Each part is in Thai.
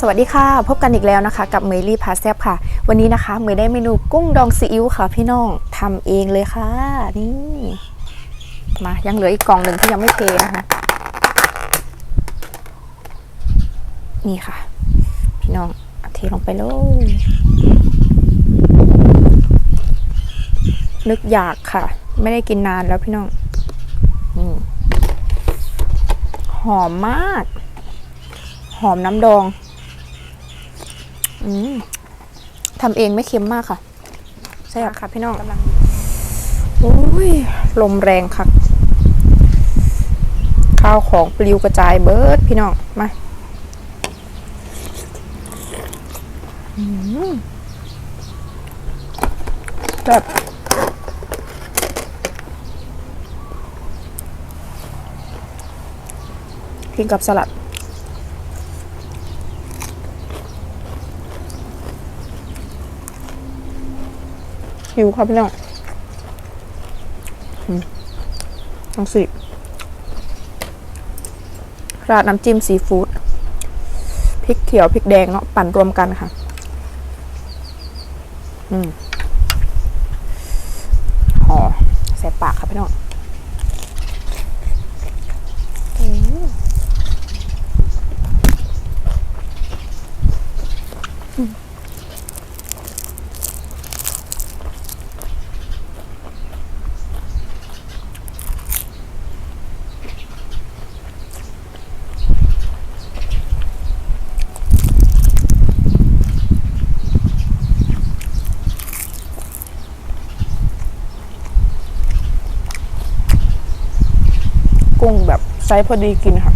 สวัสดีค่ะ พบกันอีกแล้วนะคะ กับเมลี่พาแซบค่ะ วันนี้นะคะเมย์ได้เมนูกุ้งดองซีอิ๊วค่ะ พี่น้องทำเองเลยค่ะ นี่ มายังเหลืออีกกล่องหนึ่งที่ยังไม่เทนะคะนี่ค่ะ พี่น้องเทลงไปเลยนึกอยากค่ะ ไม่ได้กินนานแล้วพี่น้องอืมหอมมาก หอมน้ำดอง ทำเองไม่เค็มมากค่ะ ใช่ค่ะพี่น้องกำลังโอ้ย ลมแรงค่ะ ข้าวของปลิวกระจายเบิร์ดพี่น้อง มาอืมแบบกินกับสลัด หิวครับพี่น้องอืมลองสิราดน้ำจิ้มซีฟู้ดพริกเขียวพริกแดงเนาะปั่นรวมกันค่ะ อืมห่อใส่ปากครับพี่น้องอืม กุ้งแบบไซส์พอดีกินค่ะ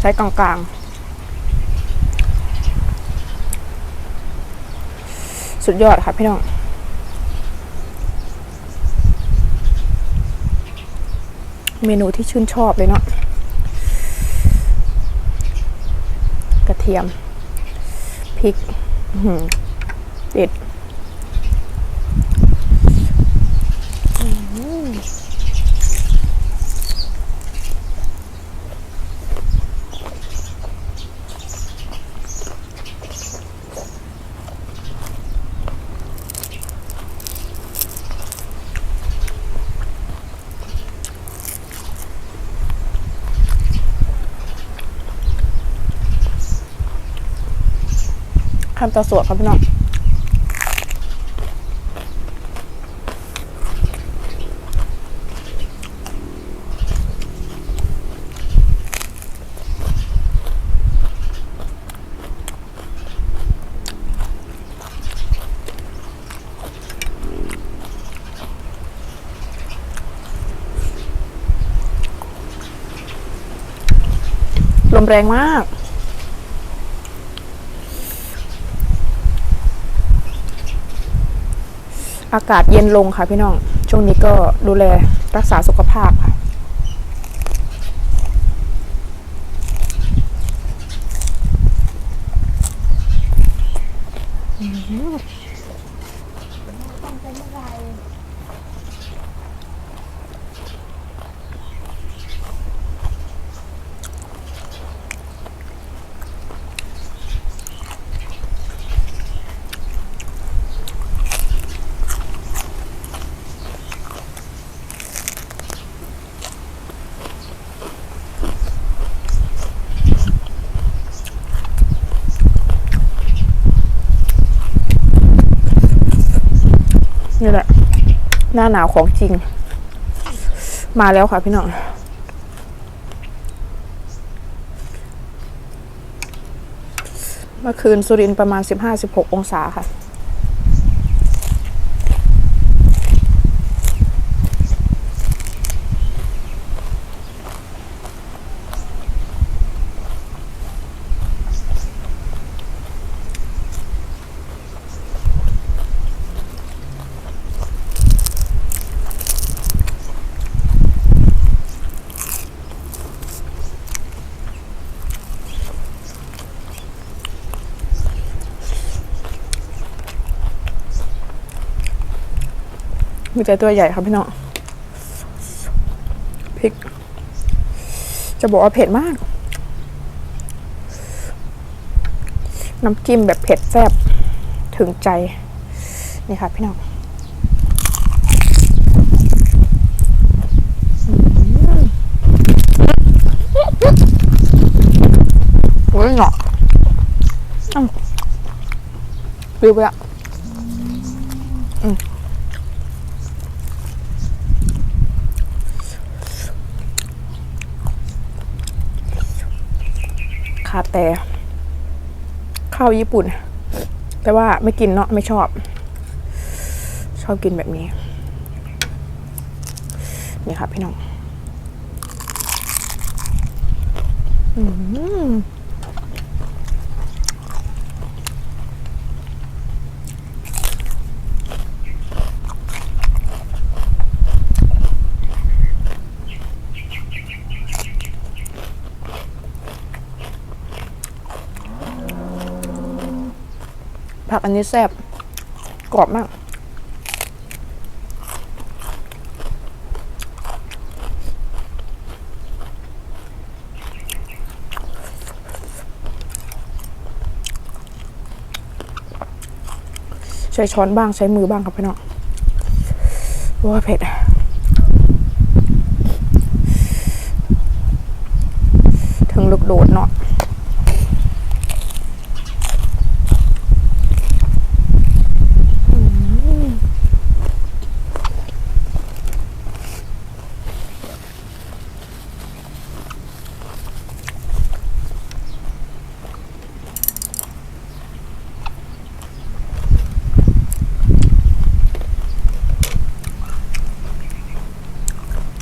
ไซส์กลางๆ สุดยอดค่ะพี่น้อง เมนูที่ชื่นชอบเลยเนาะ กระเทียม พริกเด็ด คำตาสวดครับพี่น้องลมแรงมาก อากาศเย็นลงค่ะพี่น้อง ช่วงนี้ก็ดูแลรักษาสุขภาพค่ะ นี่แหละ หน้าหนาวของจริง มาแล้วค่ะพี่น้องเมื่อคืนสุรินประมาณ 15-16 องศาค่ะ มีแต่ตัวใหญ่ครับพี่น้องพริก จะบอกว่าเผ็ดมาก น้ำจิ้มแบบเผ็ดแซ่บถึงใจ นี่ค่ะพี่น้องโอ้ยเหงาะอ้าวปิวไปละอืม ขาดแต่ข้าวญี่ปุ่น แต่ว่าไม่กินเนาะไม่ชอบ ชอบกินแบบนี้ นี่ค่ะพี่น้อง อืม อันนี้แซ่บกรอบมากใช้ช้อนบ้างใช้มือบ้างครับพี่น้องเพราะว่าเผ็ดถึงลูกโดดเนาะ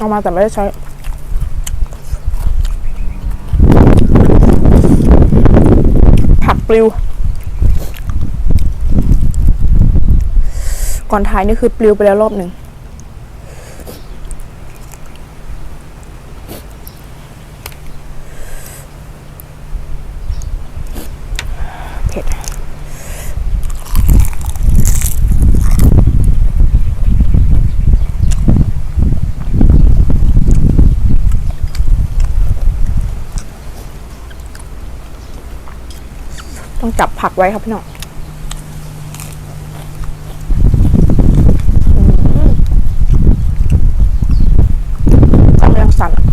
เอามาแต่ไม่ได้ใช้ผักปลิว ก่อนถ่ายนี่คือปลิวไปแล้วรอบหนึ่ง ต้องจับผักไว้ครับพี่น้องอืมต้องยังสั่นอะ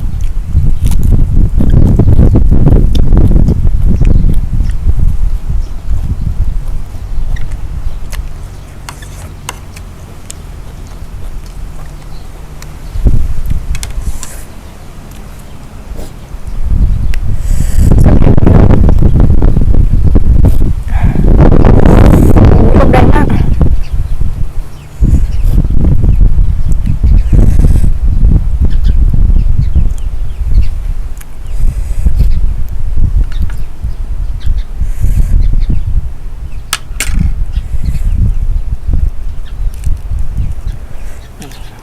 ลมแรงมาก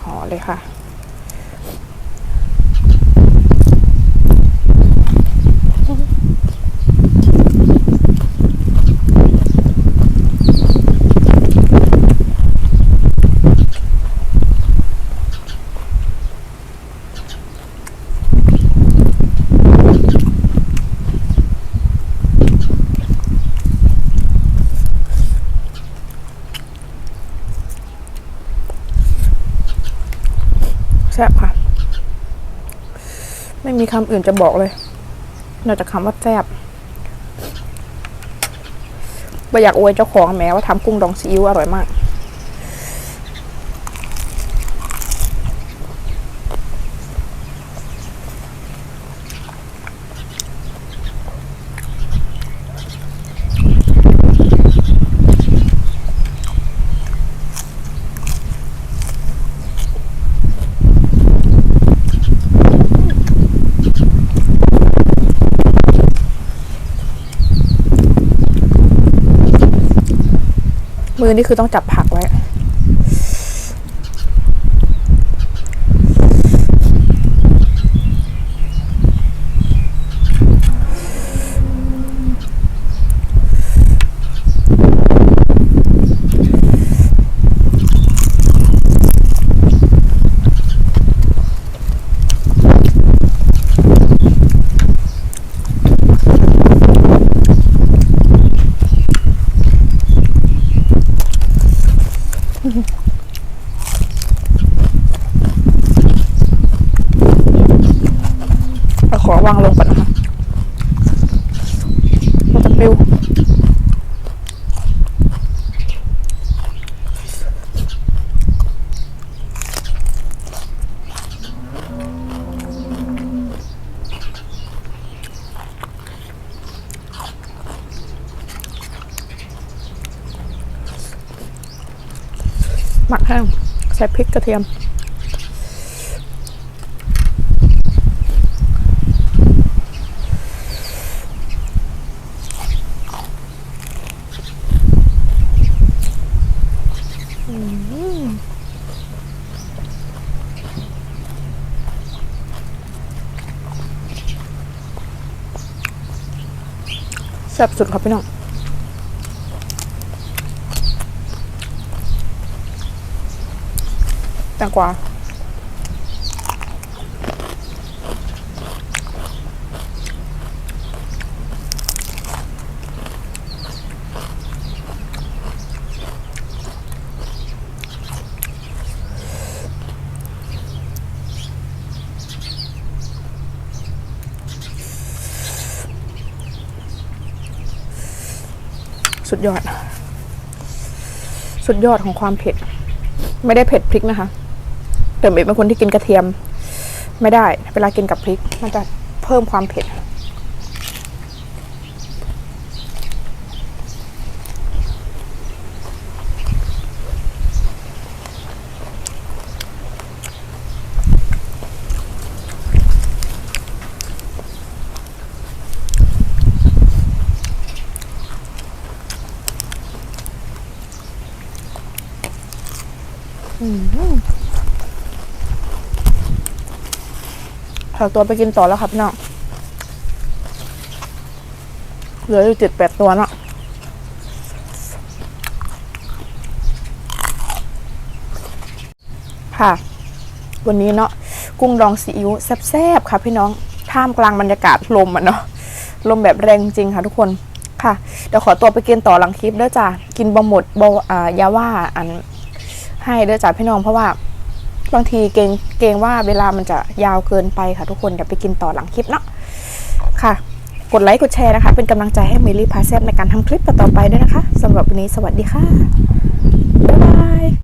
ห่อเลยค่ะ แซ่บค่ะ ไม่มี คำอื่นจะบอกเลยนอกจากคำว่าแซ่บไม่อยากอวยเจ้าของแม้ว่าทำกุ้งดองซีอิ๊วอร่อยมาก มือนี่คือต้องจับผักไว้ อ หมัก แห้งใส่พริกกระเทียมแซ่บสุดครับพี่น้อง แตงกวาสุดยอด สุดยอดของความเผ็ด ไม่ได้เผ็ดพริกนะคะ แต่เบเป็นคนที่กินกระเทียม ไม่ได้ เวลากินกับพริก มันจะเพิ่มความเผ็ด อืม ขอตัวไปกินต่อแล้วครับพี่น้องเหลืออยู่เจ็ดแปดตัวเนาะค่ะ วันนี้เนาะกุ้งดองซีอิ๊วแซ่บๆค่ะพี่น้องท่ามกลางบรรยากาศลมอะเนาะลมแบบแรงจริงค่ะทุกคนค่ะเดี๋ยวขอตัวไปกินต่อหลังคลิปเด้อจ้ะกินบะหมดบอ่าอยาว่าอันให้เด้อจ้ะพี่น้องเพราะว่า บางทีเกรงเกรงว่าเวลามันจะยาวเกินไปค่ะทุกคนเดี๋ยวไปกินต่อหลังคลิปเนาะค่ะ กดไลค์กดแชร์นะคะ เป็นกำลังใจให้เมลี่พาเซบในการทำคลิปต่อไปด้วยนะคะสำหรับวันนี้สวัสดีค่ะ บ๊ายบาย